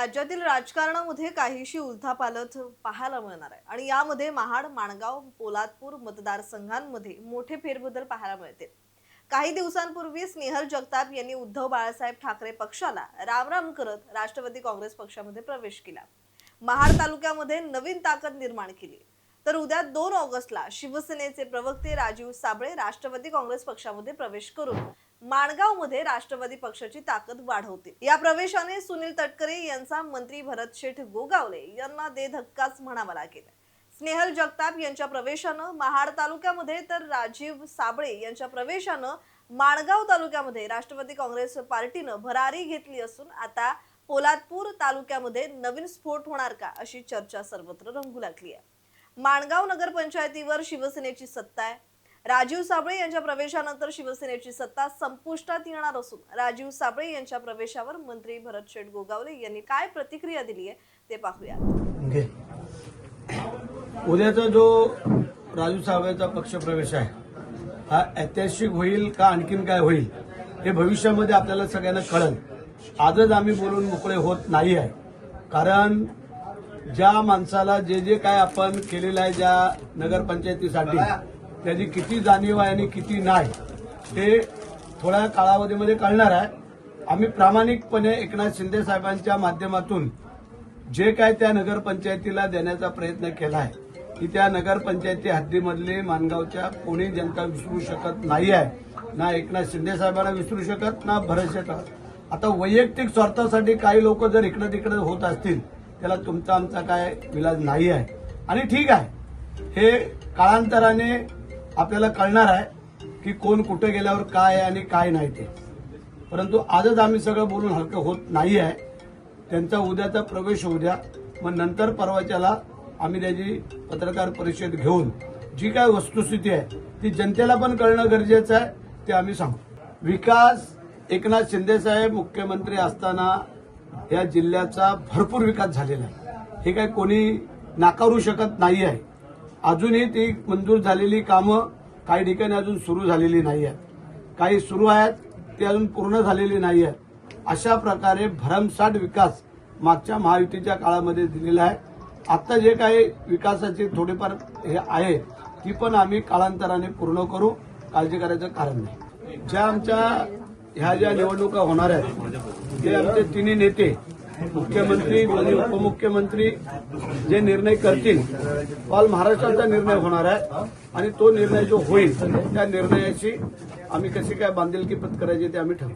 राज्यातील राजकारणामध्ये काहीशी उलथापालथ पाहायला मिळणार आहे. आणि यामध्ये महाड माणगाव पोलादपूर मतदारसंघांमध्ये मोठे फेरबदल पाहायला मिळतील. काही दिवसांपूर्वी स्नेहल जगताप यांनी उद्धव बाळासाहेब ठाकरे पक्षाला रामराम करत राष्ट्रवादी काँग्रेस पक्षामध्ये प्रवेश केला. महाड तालुक्यामध्ये नवीन ताकद निर्माण केली. तर उद्या दोन ऑगस्टला शिवसेनेचे प्रवक्ते राजीव साबळे राष्ट्रवादी काँग्रेस पक्षामध्ये प्रवेश करून माणगावमध्ये राष्ट्रवादी पक्षाची ताकद वाढवतील या प्रवेशाने सुनील तटकरे यांचा मंत्री भरत शेठ गोगावले यांना दे धक्काच म्हणावा लागेल. स्नेहल जगताप यांच्या प्रवेशानं महाड तालुक्यामध्ये तर राजीव साबळे यांच्या प्रवेशानं माणगाव तालुक्यामध्ये राष्ट्रवादी काँग्रेस पार्टीनं भरारी घेतली असून आता पोलादपूर तालुक्यामध्ये नवीन स्फोट होणार का अशी चर्चा सर्वत्र रंगू लागली आहे. माणगाव नगरपंचायतीवर शिवसेनेची सत्ता आहे. राजीव साबळे यांच्या प्रवेशानंतर शिवसेनेची सत्ता संपुष्टात येणार असून राजीव साबळे यांच्या प्रवेशावर मंत्री भरत शेठ गोगावले यांनी काय प्रतिक्रिया दिली आहे ते पाहूया. घे. उद्याचा जो राजू पक्ष प्रवेश आहे हा ऐतिहासिक होईल का आणखीन काय होईल हे भविष्यामध्ये आपल्याला सगळ्यांना कळेल. आजच आम्ही बोलून मोकळे होत नाही आहे. कारण ज्या माणसाला जे जे काय आपण केलेलं आहे ज्या नगरपंचायतीसाठी त्याची किती जाणीव आहे आणि किती नाही ते थोड्या कालावधीमध्ये कळणार आहे. आम्ही प्रामाणिकपणे एकनाथ शिंदे साहेबांच्या माध्यमातून जे काय त्या नगरपंचायतीला देण्याचा प्रयत्न केला आहे की त्या नगरपंचायती हद्दीमधले मानगावच्या कोणी जनता विसरू शकत नाही आहे ना एकनाथ शिंदे साहेबांना विसरू शकत ना भरत शकत आता वैयक्तिक स्वार्थासाठी काही लोक जर इकडं तिकडे होत असतील त्याला तुमचा आमचा काय विलाज नाही आहे आणि ठीक आहे हे काळांतराने आपल्याला कळणार आहे की कोण कुठे गेल्यावर काय आहे आणि काय नाही ते. परंतु आजच आम्ही सगळं बोलून हलकं होत नाही आहे. त्यांचा उद्याचा प्रवेश होऊ द्या. मग नंतर परवाच्याला आम्ही त्याची पत्रकार परिषद घेऊन जी काय वस्तुस्थिती आहे ती जनतेला पण कळणं गरजेचं आहे ते आम्ही सांगू. विकास एकनाथ शिंदेसाहेब मुख्यमंत्री असताना या जिल्ह्याचा भरपूर विकास झालेला आहे. हे काय कोणी नाकारू शकत नाही आहे अजूनही ती मंजूर झालेली कामं काही ठिकाणी अजून सुरू झालेली नाही आहेत काही सुरू आहेत ती अजून पूर्ण झालेली नाही आहेत अशा प्रकारे भरमसाठ विकास मागच्या महायुतीच्या काळामध्ये दिलेला आहे. आता जे काही विकासाची थोडेफार हे आहे ती पण आम्ही कालांतराने पूर्ण करू. काळजी करायचं कारण नाही. ज्या आमच्या ह्या ज्या निवडणुका होणार आहेत ते आमचे तिन्ही नेते मुख्यमंत्री आणि उपमुख्यमंत्री जे निर्णय करतील ऑल महाराष्ट्राचा निर्णय होणार आहे. आणि तो निर्णय जो होईल त्या निर्णयाची आम्ही कशी काय बांधिलकी पत्करायची ते आम्ही ठरवू.